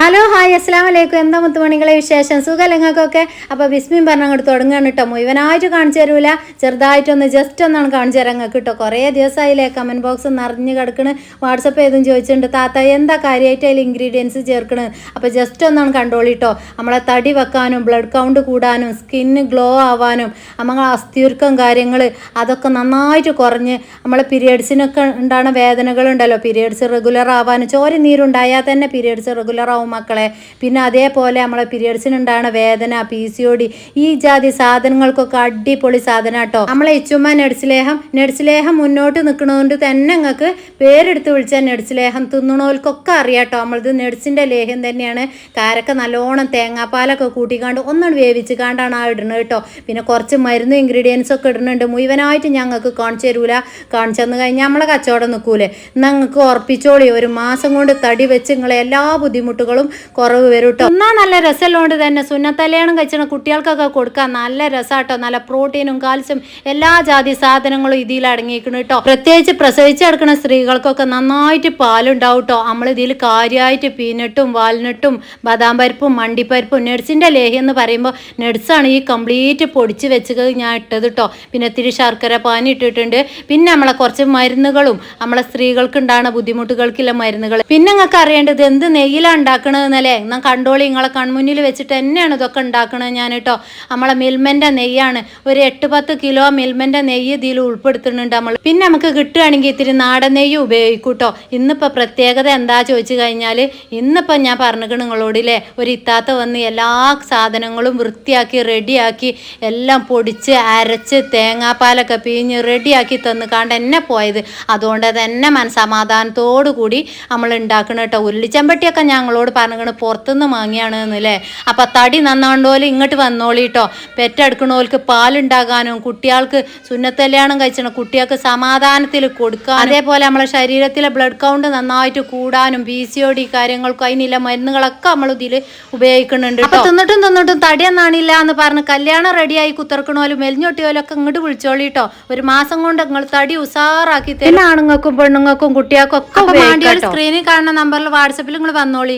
Hello hi അസ്സാം വലൈക്കും എന്താ മുത്തുമണികളെ വിശേഷം? സുഖം നിങ്ങൾക്കൊക്കെ? അപ്പോൾ ബിസ്മിൻ പറഞ്ഞ അങ്ങോട്ട് തുടങ്ങുകയാണ് കേട്ടോ മുഴുവനായിട്ട് കാണിച്ചു തരൂല. ചെറുതായിട്ടൊന്ന് ജസ്റ്റ് ഒന്നാണ് കാണിച്ചു തരാൻ കേട്ടോ കുറേ ദിവസമായില്ലേ കമന്റ് ബോക്സ് നിറഞ്ഞ് കിടക്കണ്. വാട്സപ്പ് ഏതും ചോദിച്ചിട്ടുണ്ട്. താത്ത എന്താ കാര്യമായിട്ട് അതിൽ ഇൻഗ്രീഡിയൻസ് ചേർക്കണ്? അപ്പോൾ ജസ്റ്റ് ഒന്നാണ് കണ്ടോളി കേട്ടോ നമ്മളെ തടി വെക്കാനും ബ്ലഡ് കൗണ്ട് കൂടാനും സ്കിന്ന് ഗ്ലോ ആവാനും നമ്മളെ അസ്ഥിയുർക്കം കാര്യങ്ങൾ അതൊക്കെ നന്നായിട്ട് കുറഞ്ഞ് നമ്മളെ പീരിയഡ്സിനൊക്കെ ഉണ്ടാകുന്ന വേദനകളുണ്ടല്ലോ പീരിയഡ്സ് റെഗുലർ ആവാനും ചോര നീരുണ്ടായാൽ തന്നെ പീരിയഡ്സ് റെഗുലർ ആവും. മക്കളെ. പിന്നെ അതേപോലെ നമ്മളെ പീരിയഡ്സിനുണ്ടാകുന്ന വേദന പി സി ഒ ഡി ഈ ജാതി സാധനങ്ങൾക്കൊക്കെ അടിപൊളി സാധനം കേട്ടോ നമ്മളെ ഇച്ചുമ്മ നെഡ്സ്ലേഹം നെഡ്സ്ലേഹം മുന്നോട്ട് നിൽക്കണതുകൊണ്ട് തന്നെ നിങ്ങൾക്ക് പേരെടുത്ത് വിളിച്ചാൽ നെഡ്സ്ലേഹം തിന്നണോൽക്കൊക്കെ അറിയാട്ടോ നമ്മളത് നെഡ്സിന്റെ ലേഹ്യം തന്നെയാണ്. കാരക്ക നല്ലോണം തേങ്ങാപ്പാലൊക്കെ കൂട്ടിക്കാണ്ട് ഒന്നാണ് വേവിച്ച് കാണ്ടാണ് ആ ഇടുന്നത് കേട്ടോ പിന്നെ കുറച്ച് മരുന്ന് ഇൻഗ്രീഡിയൻസ് ഒക്കെ ഇടുന്നുണ്ട് മുഴുവനായിട്ട് ഞങ്ങൾക്ക് കാണിച്ചു തരൂല. കാണിച്ചു തന്നു കഴിഞ്ഞാൽ നമ്മളെ കച്ചവടം നിൽക്കൂലേ ഞങ്ങൾക്ക് ഉറപ്പിച്ചോളി. ഒരു മാസം കൊണ്ട് തടി വെച്ച് നിങ്ങളെ എല്ലാ ബുദ്ധിമുട്ടുകളും കുറവ് വരും കേട്ടോ ഒന്നാ നല്ല രസമുള്ളതുകൊണ്ട് തന്നെ സുന്നത്തലയാണം കഴിച്ചണ കുട്ടികൾക്കൊക്കെ കൊടുക്കാൻ നല്ല രസാട്ടോ. നല്ല പ്രോട്ടീനും കാൽസ്യം എല്ലാ ജാതി സാധനങ്ങളും ഇതിൽ അടങ്ങിയിരിക്കണം കേട്ടോ പ്രത്യേകിച്ച് പ്രസവിച്ച് കിടക്കുന്ന സ്ത്രീകൾക്കൊക്കെ നന്നായിട്ട് പാലുണ്ടാവും കേട്ടോ നമ്മൾ ഇതിൽ കാര്യമായിട്ട് പീനട്ടും വാൽനട്ടും ബദാം പരിപ്പും മണ്ടിപ്പരിപ്പും നെഡ്സിന്റെ ലേഹി എന്ന് പറയുമ്പോൾ നെഡ്സാണ് ഈ കംപ്ലീറ്റ് പൊടിച്ച് വെച്ച് ഞാൻ ഇട്ടത് കേട്ടോ പിന്നെ ഇത്തിരി ശർക്കര പാനി ഇട്ടിട്ടുണ്ട്. പിന്നെ നമ്മളെ കുറച്ച് മരുന്നുകളും നമ്മളെ സ്ത്രീകൾക്ക് ഉണ്ടാകുന്ന ബുദ്ധിമുട്ടുകൾക്കുള്ള മരുന്നുകൾ. പിന്നെ നിങ്ങൾക്ക് അറിയേണ്ടത് എന്ത് നെയ്യിലാണ് ഉണ്ടാക്കണതെന്നല്ലേ? എന്നാൽ കണ്ടോളി നിങ്ങളെ കൺമുന്നിൽ വെച്ചിട്ട് തന്നെയാണ് ഇതൊക്കെ ഉണ്ടാക്കണത് ഞാൻ കേട്ടോ. നമ്മളെ മിൽമന്റെ നെയ്യാണ്. ഒരു എട്ട് പത്ത് കിലോ മിൽമന്റെ നെയ്യ് ഇതിൽ ഉൾപ്പെടുത്തുന്നുണ്ട് നമ്മൾ. പിന്നെ നമുക്ക് കിട്ടുകയാണെങ്കിൽ ഇത്തിരി നാടൻ നെയ്യ് ഉപയോഗിക്കൂട്ടോ കേട്ടോ. ഇന്നിപ്പോൾ പ്രത്യേകത എന്താ ചോദിച്ചു കഴിഞ്ഞാൽ ഇന്നിപ്പോൾ ഞാൻ പറഞ്ഞിട്ട് നിങ്ങളോടില്ലേ ഒരു ഇത്താത്ത വന്ന് എല്ലാ സാധനങ്ങളും വൃത്തിയാക്കി റെഡിയാക്കി എല്ലാം പൊടിച്ച് അരച്ച് തേങ്ങാപ്പാലൊക്കെ പിഴിഞ്ഞ് റെഡിയാക്കി തന്ന് കാണ്ട് എന്നെ പോയത്. അതുകൊണ്ട് തന്നെ മനസമാധാനത്തോടു കൂടി നമ്മൾ ഉണ്ടാക്കണം കേട്ടോ. ഉരുളിച്ചമ്പട്ടിയൊക്കെ ഞങ്ങളോട് പറഞ്ഞിട്ട് പുറത്തുനിന്ന് വാങ്ങിയാണ് എന്നല്ലേ അപ്പം തടി നന്നാണ്ടോലും ഇങ്ങോട്ട് വന്നോളി കേട്ടോ പെറ്റെടുക്കണോൽക്ക് പാലുണ്ടാകാനും കുട്ടികൾക്ക് സുന്നത്തല്യാണം കഴിച്ചണം കുട്ടികൾക്ക് സമാധാനത്തിൽ കൊടുക്കാൻ അതേപോലെ നമ്മളെ ശരീരത്തിലെ ബ്ലഡ് കൗണ്ട് നന്നായിട്ട് കൂടാനും ബി സി ഒ ഡി കാര്യങ്ങൾക്കും അതിനുള്ള മരുന്നുകളൊക്കെ നമ്മൾ ഇതിൽ ഉപയോഗിക്കുന്നുണ്ട് അപ്പൊ തിന്നിട്ടും തിന്നിട്ടും തടിയെന്നാണില്ല എന്ന് പറഞ്ഞ് കല്യാണം റെഡിയായി കുത്തിറക്കണോലും മെലിഞ്ഞൊട്ടിയോലും ഒക്കെ ഇങ്ങോട്ട് വിളിച്ചോളി കേട്ടോ ഒരു മാസം കൊണ്ട് നിങ്ങൾ തടി ഉസാറാക്കി തരും. ആണുങ്ങൾക്കും പെണ്ണുങ്ങൾക്കും കുട്ടികൾക്കും ഒക്കെ സ്ക്രീനിൽ കാണുന്ന നമ്പറിൽ വാട്സപ്പിൽ നിങ്ങൾ വന്നോളി.